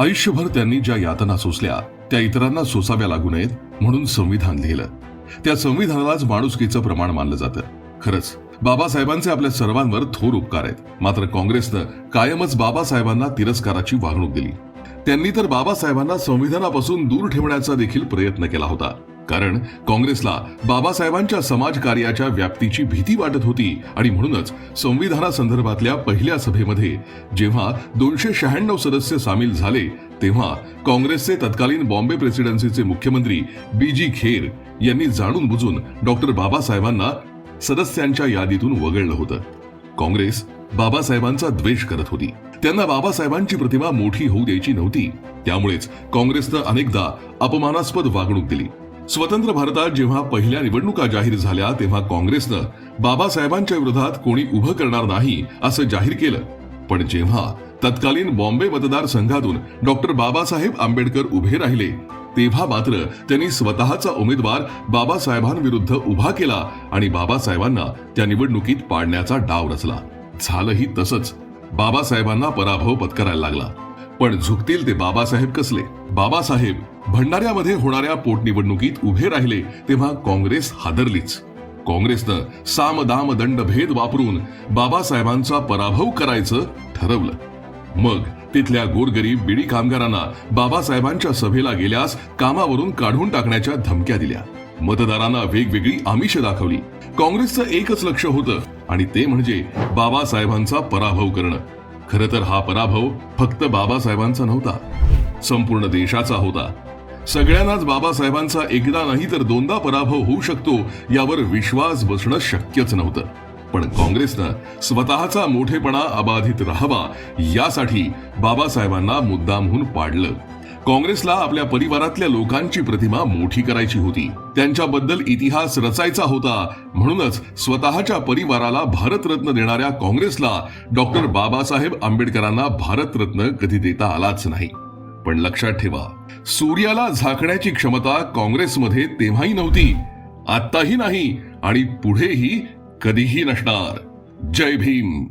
आयुष्यभर त्यांनी ज्या यातना सोसल्या त्या इतरांना सोसाव्या लागू नयेत म्हणून संविधान लिहिलं. त्या संविधानालाच माणुसकीचं प्रमाण मानलं जातं. खरंच बाबासाहेबांचे आपल्या सर्वांवर थोर उपकार आहेत. मात्र काँग्रेसनं कायमच बाबासाहेबांना तिरस्काराची वागणूक दिली. त्यांनी तर बाबासाहेबांना संविधानापासून दूर ठेवण्याचा देखील प्रयत्न केला होता. कारण काँग्रेसला बाबासाहेबांच्या समाजकार्याच्या व्याप्तीची भीती वाटत होती आणि म्हणूनच संविधानासंदर्भातल्या पहिल्या सभेमध्ये जेव्हा दोनशे शहाण्णव सदस्य सामील झाले तेव्हा काँग्रेसचे तत्कालीन बॉम्बे प्रेसिडेन्सीचे मुख्यमंत्री बी जी खेर यांनी जाणून बुजून डॉक्टर बाबासाहेबांना सदस्यांच्या यादीतून वगळलं होतं. काँग्रेस बाबासाहेबांचा द्वेष करत होती. त्यांना बाबासाहेबांची प्रतिमा मोठी होऊ द्यायची नव्हती. त्यामुळेच काँग्रेसनं अनेकदा अपमानास्पद वागणूक दिली. स्वतंत्र भारतात जेव्हा पहिल्या निवडणुका जाहीर झाल्या तेव्हा काँग्रेसनं बाबासाहेबांच्या विरोधात कोणी उभं करणार नाही असं जाहीर केलं. पण जेव्हा तत्कालीन बॉम्बे मतदारसंघातून डॉक्टर बाबासाहेब आंबेडकर उभे राहिले तेव्हा मात्र त्यांनी स्वतःचा उमेदवार बाबासाहेबांविरुद्ध उभा केला आणि बाबासाहेबांना त्या निवडणुकीत पाडण्याचा डाव रचला. झालंही तसंच. बाबासाहेबांना पराभव पत्करायला लागला. पण झुकतील ते बाबासाहेब कसले? बाबासाहेब भंडाऱ्यामध्ये होणाऱ्या पोटनिवडणुकीत उभे राहिले तेव्हा काँग्रेस हादरलीच. काँग्रेसनं साम दाम दंड भेद वापरून बाबासाहेबांचा पराभव करायचं ठरवलं. मग तिथल्या गोरगरीब बिडी कामगारांना बाबासाहेबांच्या सभेला गेल्यास कामावरून काढून टाकण्याच्या धमक्या दिल्या. मतदारांना वेगवेगळी आमिष दाखवली. काँग्रेसचं एकच लक्ष होतं आणि ते म्हणजे बाबासाहेबांचा पराभव करणं. खरं तर हा पराभव फक्त बाबासाहेबांचा नव्हता. संपूर्ण देशाचा होता. सगळ्यांनाच बाबासाहेबांचा एकदा नाही तर दोनदा पराभव होऊ शकतो यावर विश्वास बसणं शक्यच नव्हतं. पण काँग्रेसनं स्वतःचा मोठेपणा अबाधित राहावा यासाठी बाबासाहेबांना मुद्दामहून पाडलं. काँग्रेसला आपल्या परिवारातल्या लोकांची प्रतिमा मोठी करायची होती. त्यांच्याबद्दल इतिहास रचायचा होता. म्हणूनच स्वतःच्या परिवाराला भारतरत्न देणाऱ्या काँग्रेसला डॉक्टर बाबासाहेब आंबेडकरांना भारतरत्न कधी देता आलाच नाही. पण लक्षात ठेवा सूर्याला झाकण्याची क्षमता काँग्रेसमध्ये तेव्हाही नव्हती आत्ताही नाही आणि पुढेही कधीही नसणार. जय भीम.